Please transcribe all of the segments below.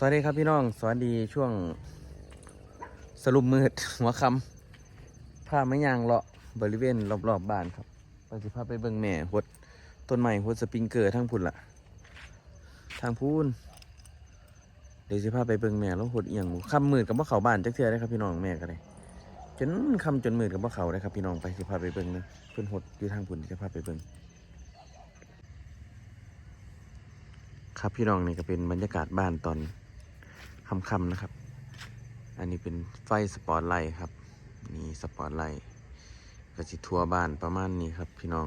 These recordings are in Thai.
สวัสดีครับพี่น้อง สวัสดีช่วงสรุปมืดหัวคำพาไม่ยางเลาะบริเวณรอบๆบบ้านครับปฏิภาพไปเบิ่งแม่หดต้นใหม่หดสปริงเกอร์ทั้งพุ่นละทางพูนเดี๋ยวสิพาไปเบิ่งแม่แล้วหดเอียงหมู่คำมืดกับว่าเขาบ้านจักเทือได้ครับพี่น้องแม่ก็เลยจนคำจนมืดกับว่าเขาได้ครับพี่น้องไปสิพาไปเบิ่งนะเพิ่นหดอยู่ทางพุ่นจะพาไปเบิ่งครับพี่น้องนี่ก็เป็นบรรยากาศบ้านตอน ค่ำๆนะครับ อันนี้เป็นไฟสปอตไลท์ครับ นี่สปอตไลท์ก็สิทั่วบ้านประมาณนี้ครับพี่น้อง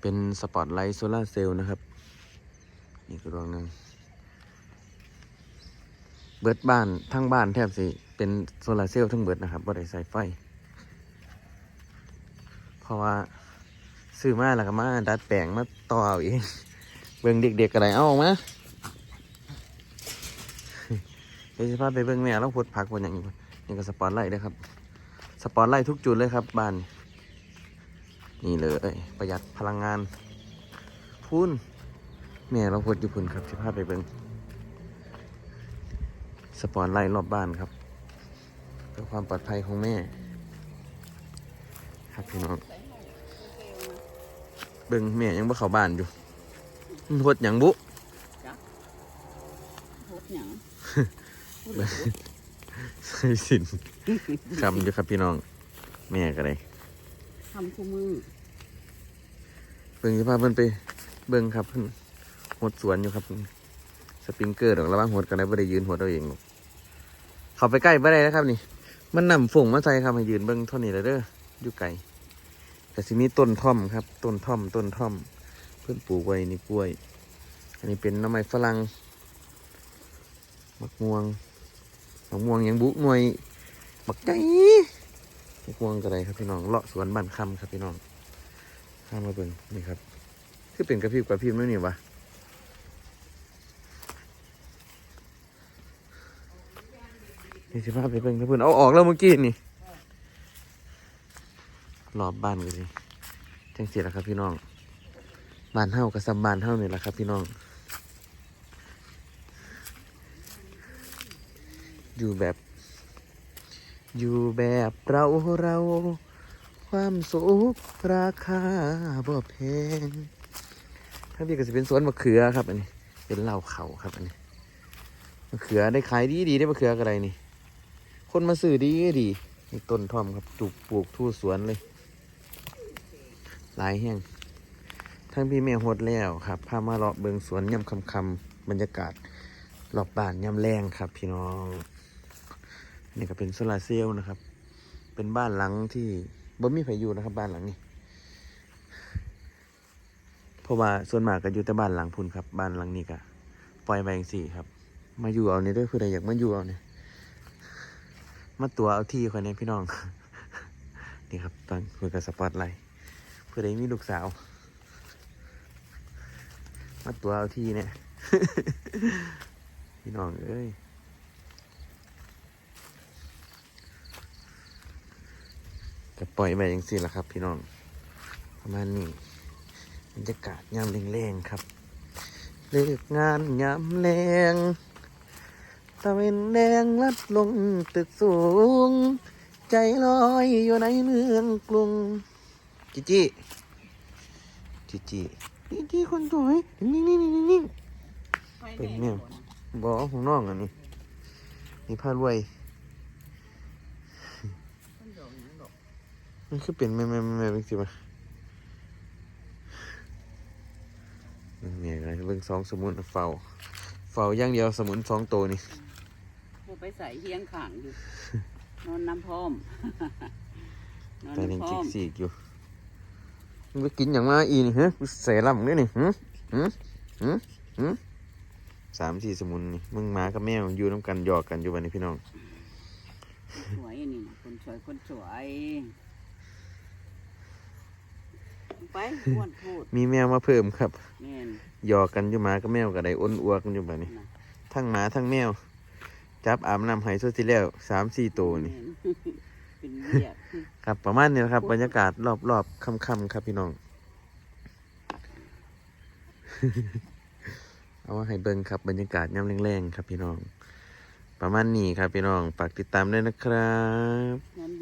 เป็นสปอตไลท์โซลาร์เซลล์นะครับ นี่ก็ดวงหนึงเบิดบ้านทั้งบ้านแทบสิ เป็นโซลาร์เซลล์ทั้งเบิดนะครับบ่ได้ใส่ไฟ เพราะว่าซื้อมาแล้วก็มาดัดแปลงมาต่อเอาเอง เบิ่งเด็กๆอะไรเอาออกมาเดี๋ยวจะพาไปเบิ่งแม่แล้วพดผักบนอย่างนี้นี่ก็สปอตไลท์นะครับ สปอตไลท์ทุกจุดเลยครับบ้าน นี่เลย ประหยัดพลังงาน พุ่นแม่เราพดอยู่พุ่นครับจะพาไปเบิ่งสปอตไลท์รอบบ้านครับเพื่อความปลอดภัยของแม่ ครับพี่น้องเบิ่งแม่ยังบ่เข้าบ้านอยู่มันหดหยังบุพดหยัง ใส่สินคำอยู่ครับพี่น้อง แม่ก็ได้ทำคู่มือเบิ่งสภาพเพิ่นไป เบิ่งครับเพิ่นหดสวนอยู่ครับสปริงเกอร์ดอกระวังหดกันได้บ่ได้ยืนหดเอาเองหรอกเข้าไปใกล้บ่ได้นะครับ นี่ มันนำฝงมาใส่ครับให้ยืนเบิ่งเท่านี้เลยเด้ออยู่ไกลแต่สิมีต้นท่อมครับ ต้นท่อม ต้นท่อม เพิ่นปลูกไว้นี่กล้วย อันนี้เป็นหน้ำไม้ฝรั่งมะม่วง มะม่วงยังบุหน่วยบักไก่มะม่วงก็ได้ครับพี่น้องเลาะสวนบ้านคำครับพี่น้องข้ามมาเบิ่งนี่ครับคือเป็นกระพริบกระพริบไม่นี่วะนี่สิพาไปเบิ่งนะเพื่อนเอาออกแล้วเมื่อกี้นี่รอบบ้านกันสิจังสิละครับพี่น้องบ้านเฮากับซัมบ้านเฮานี่แหละครับพี่น้อง อยู่แบบ อยู่แบบเราเรา ความสุขราคาบ่แพงถ้าพี่ก็จะเป็นสวนมะเขือครับอันนี้ เป็นเหล้าเขาครับอันนี้มะเขือได้ขายดีดีได้มะเขืออะไรนี่ คนมาซื้อดีดีนี่ต้นทอมครับปลูกปลูกทั่วสวนเลย หลายแห่งทั้งพี่แม่หดแล้วครับพามาเลาะเบิงสวนย่ำคำคำบรรยากาศรอบบ้านย่ำแรงครับ พี่น้อง นี่ก็เป็นโซลาเซลล์นะครับ เป็นบ้านหลังที่บ่มีไผอยู่นะครับ บ้านหลังนี้ เพราะว่าส่วนมากก็อยู่แต่บ้านหลังพุ่นครับ บ้านหลังนี้ก็ปล่อยไปอย่างสี่ครับ มาอยู่เอาเนี่ยด้วยเพื่อใดอยากมาอยู่เอาเนี่ยมาตัวเอาที่คนนี้พี่น้อง นี่ครับ ตอนคุยกับสปอตไลท์เพื่อใดมีลูกสาว มาตัวเอาที่เนี่ย พี่น้องเอ้ย ก็ปล่อยไปอย่างสี่ละครับ พี่น้อง ประมาณนี้บรรยากาศยามแรงๆครับ เลิกงานยามแรงตะเวนแดงลัดลงตึกสูง ใจลอยอยู่ในเมืองกรุงจิจิจิจิจิจิคนสวยนิ่งๆนิ่งนิ่งไปเป็นแนแน่วๆบอของน้องอันนี้นี่ผ้ารวย มันคือเป็นแม่แม่แม่เป็นสิมาเนี่ยอะไรเบิ่งสองสมุนเฝ้าเฝ้าอย่างเดียวสมุนสองตัวนี่ผู้ไปใส่เฮียงข่างอยู่ นอนน้ำพร้อมนอนแต่ยังน้ำพร้จิอกมสีกอยู่มึงไปกินอย่างมาอีนี่ฮะกูใส่ลำด้วยนี่หืมหืมหืมหืมสามสี่สมุนนี่มึงหมากับแมวอยู่น้ำกันหยอกกันอยู่วันนี้พี่น้องสวยนี่นะคนสวยคนสวย ไปอ้วนพูดมีแมวมาเพิ่มครับแม่นหยอกกันอยู่หมากับแมวก็ได้อ้นอัวกันอยู่แบบนี้ นะทั้งหมาทั้งแมว จับอาบน้ำให้สุดที่แล้วสามสี่ตัวนี่ แม่นเป็นเรียกครับประมาณนี้นะครับ บรรยากาศรอบๆค่ำๆครับพี่น้อง เอาให้เบิ่งครับบรรยากาศย่ำแรงๆครับพี่น้อง ประมาณนี้ครับพี่น้องฝากติดตามด้วยนะครับนั่น